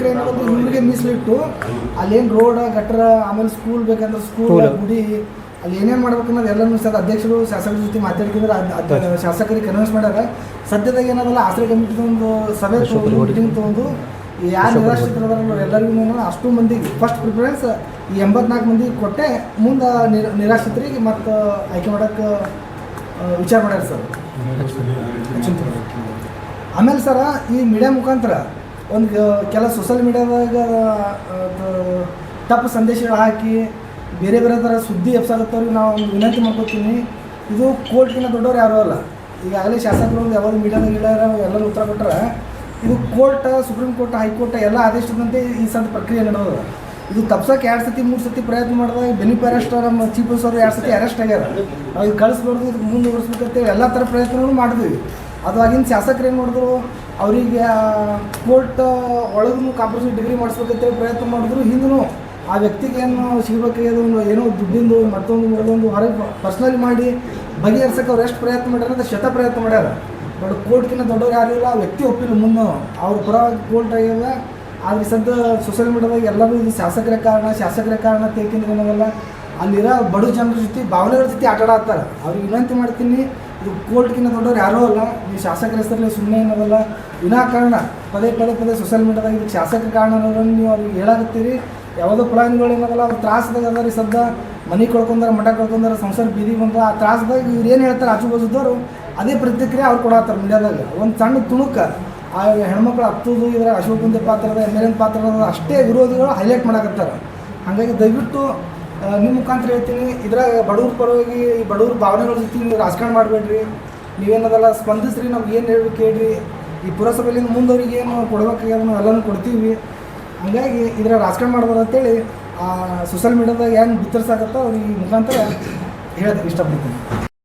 ಶಾಸಕರು ಏನಾದ್ರು ಇವ್ರಿಗೆ ಮೀಸಲಿಟ್ಟು ಅಲ್ಲೇನು ರೋಡ್ ಗಟ್ರ ಆಮೇಲೆ ಸ್ಕೂಲ್ ಬೇಕಂದ್ರೆ ಸ್ಕೂಲ್ ಗುಡಿ ಅಲ್ಲಿ ಏನೇನು ಮಾಡ್ಬೇಕು ಅನ್ನೋದು ಎಲ್ಲನೂ ಸಹ ಅಧ್ಯಕ್ಷರು ಶಾಸಕರ ಜೊತೆ ಮಾತಾಡ್ತಿದ್ರೆ ಅದು ಶಾಸಕರಿಗೆ ಕನ್ವಿನ್ಸ್ ಮಾಡ್ಯಾರ. ಸದ್ಯದಾಗ ಏನದಲ್ಲ ಆಶ್ರಯ ಕಮಿಟಿ ಒಂದು ಸಭೆ ಮೀಟಿಂಗ್ ತೊಗೊಂಡು ಯಾರು ನಿರಾಶ್ರಿತರದಾರಲ್ಲ ಎಲ್ಲರಿಗೂ ಅಷ್ಟು ಮಂದಿಗೆ ಫಸ್ಟ್ ಪ್ರಿಫರೆನ್ಸ್ ಈ ಎಂಬತ್ನಾಲ್ಕು ಮಂದಿಗೆ ಕೊಟ್ಟೆ ಮುಂದೆ ನಿರ ನಿರಾಶ್ರಿತರಿಗೆ ಮತ್ತು ಆಯ್ಕೆ ಮಾಡೋಕ್ಕೆ ವಿಚಾರ ಮಾಡ್ಯಾರ ಸರ್. ಆಮೇಲೆ ಸರ ಈ ಮೀಡಿಯಾ ಮುಖಾಂತರ ಒಂದು ಕೆಲ ಸೋಷಲ್ ಮೀಡಿಯಾದಾಗ ತಪ್ಪು ಸಂದೇಶಗಳು ಹಾಕಿ, ಬೇರೆ ಬೇರೆ ಥರ ಸುದ್ದಿ ಎಬ್ಸಾಗತ್ತವ್ರಿಗೆ ನಾವು ಒಂದು ವಿನಂತಿ ಮಾಡ್ಕೋತೀನಿ. ಇದು ಕೋರ್ಟ್ಗಿಂತ ದೊಡ್ಡವ್ರು ಯಾರೂ ಅಲ್ಲ. ಈಗಾಗಲೇ ಶಾಸಕರು ಒಂದು ಯಾವಾಗ ಮೀಡಿಯಾದಾಗ ಇಳ್ಯಾರ ಎಲ್ಲರೂ ಉತ್ತರ ಕೊಟ್ಟರೆ ಇದು ಕೋರ್ಟ್ ಸುಪ್ರೀಂ ಕೋರ್ಟ್ ಹೈಕೋರ್ಟ್ ಎಲ್ಲ ಆದೇಶದಂತೆ ಈ ಸಂತ ಪ್ರಕ್ರಿಯೆ ನಡೆದ ಇದು ತಪ್ಸಕ್ಕೆ ಎರಡು ಸತಿ ಮೂರು ಸತಿ ಪ್ರಯತ್ನ ಮಾಡಿದಾಗ ಬೆನಿಫ್ ಅರೆಸ್ಟ್ ನಮ್ಮ ಚೀಫ್ ಅವರು ಎರಡು ಸತಿ ಅರೆಸ್ಟ್ ಆಗ್ಯಾರ. ನಾವು ಇದು ಕಳಿಸ್ಬಾರ್ದು, ಇದು ಮುಂದುವರಿಸ್ಬೇಕಂತೇಳಿ ಎಲ್ಲ ಥರ ಪ್ರಯತ್ನಗಳು ಮಾಡಿದ್ವಿ. ಅದು ಆಗಿನ ಶಾಸಕರು ಏನು ಮಾಡಿದ್ರು ಅವರಿಗೆ ಕೋರ್ಟ್ ಒಳಗೂ ಕಾಂಪ್ರಸರಿ ಡಿಗ್ರಿ ಮಾಡಿಸ್ಬೇಕಂತೇಳಿ ಪ್ರಯತ್ನ ಮಾಡಿದ್ರು. ಹಿಂದೂ ಆ ವ್ಯಕ್ತಿಗೆ ಏನು ಸಿಗಬೇಕಾಗ್ಯದ ಏನೋ ದುಡ್ಡಿಂದು, ಮತ್ತೊಂದು ಮತ್ತೊಂದು ಹೊರಗೆ ಪರ್ಸ್ನಲಿ ಮಾಡಿ ಬಗೆಹರ್ಸಕ್ಕೆ ಅವ್ರು ಎಷ್ಟು ಪ್ರಯತ್ನ ಮಾಡ್ಯಾರ ಅಂತ ಶತ ಪ್ರಯತ್ನ ಮಾಡ್ಯಾರ. ಬಟ್ ಕೋರ್ಟ್ಗಿಂತ ದೊಡ್ಡವ್ರು ಯಾರು ಆ ವ್ಯಕ್ತಿ ಒಪ್ಪಿಲ್ಲ ಮುಂದೆ ಅವ್ರ ಪರವಾಗಿ ಕೋರ್ಟ್ ಆಗ್ಯದ. ಆದ್ರೆ ಸದ್ಯ ಸೋಷಿಯಲ್ ಮೀಡಿಯಾದಾಗ ಎಲ್ಲರೂ ಇದು ಶಾಸಕರ ಕಾರಣ ಶಾಸಕರ ಕಾರಣ ತೇಕಿಂದ ಅಲ್ಲಿರೋ ಬಡ ಜನರ ಜೊತೆ, ಭಾವನೆಗಳ ಜೊತೆ ಆಟ ಆಡ್ತಾರೆ ಅವ್ರಿಗೆ ವಿನಂತಿ ಮಾಡ್ತೀನಿ ಇದು ಕೋರ್ಟ್ಗಿಂತ ದೊಡ್ಡವ್ರು ಯಾರೂ ಅಲ್ಲ. ಈ ಶಾಸಕರ ಹೆಸರಲ್ಲಿ ಸುಮ್ಮನೆ ಏನದಲ್ಲ ವಿನಾಕಾರಣ ಪದೇ ಪದೇ ಪದೇ ಸೋಷಿಯಲ್ ಮೀಡಿಯಾದಾಗ ಇದು ಶಾಸಕ ಕಾರಣ ಅನ್ನೋದನ್ನು ನೀವು ಅವ್ರಿಗೆ ಹೇಳಾಕತ್ತೀರಿ. ಯಾವುದೋ ಪ್ಲಾನ್ಗಳು ಏನದಲ್ಲ ಅವ್ರು ತ್ರಾಸದಾಗ ಅದ ರೀ ಸದ್ದ. ಮನೆ ಕಳ್ಕೊಂಡಾರ, ಮಠ ಕಳ್ಕೊಂಡಾರ, ಸಂಸಾರ ಬೀದಿ ಬಂದ ಆ ತ್ರಾಸದಾಗ ಇವ್ರು ಏನು ಹೇಳ್ತಾರೆ ಆಜು ಬಾಜುದವರು ಅದೇ ಪ್ರತಿಕ್ರಿಯೆ ಅವ್ರು ಕೊಡತ್ತಾರ ಮೀಡಿಯಾದಾಗ. ಒಂದು ಸಣ್ಣ ತುಣುಕ, ಆ ಹೆಣ್ಮಕ್ಳು ಹತ್ತುದು ಇದ್ರ ಅಶೋಕ್ ಕುಂದೆ ಪಾತ್ರದ, ಎಂ ಎಲ್ ಎನ್ ಪಾತ್ರದ ಅಷ್ಟೇ ವಿರೋಧಿಗಳು ಹೈಲೈಟ್ ಮಾಡಕತ್ತಾರ. ಹಾಗಾಗಿ ದಯವಿಟ್ಟು ನಿಮ್ಮ ಮುಖಾಂತರ ಹೇಳ್ತೀನಿ. ಇದ್ರಾಗ ಬಡವ್ರ ಪರವಾಗಿ ಈ ಬಡವ್ರ ಭಾವನೆಗಳ ಜೊತೆ ನೀವು ರಾಜಕಾರಣ ಮಾಡಬೇಡ್ರಿ. ನೀವೇನದಲ್ಲ ಸ್ಪಂದಿಸ್ರಿ, ನಮ್ಗೆ ಏನು ಹೇಳ್ಬೇಕು ಹೇಳ್ರಿ. ಈ ಪುರಸಭೆಯಲ್ಲಿ ಮುಂದವ್ರಿಗೆ ಏನು ಕೊಡ್ಬೇಕಾಗ್ಯದ ನಾವು ಎಲ್ಲನೂ ಕೊಡ್ತೀವಿ. ಹಂಗಾಗಿ ಇದ್ರ ರಾಜಕಾರಣ ಮಾಡ್ಬೋದು ಅಂತೇಳಿ ಸೋಷಲ್ ಮೀಡಿಯಾದಾಗ ಏನು ಬಿತ್ತರಿಸಾಗತ್ತೋ ಅವ್ರಿಗೆ ಮುಖಾಂತರ ಹೇಳೋದಕ್ಕೆ ಇಷ್ಟಪಡ್ತೀನಿ.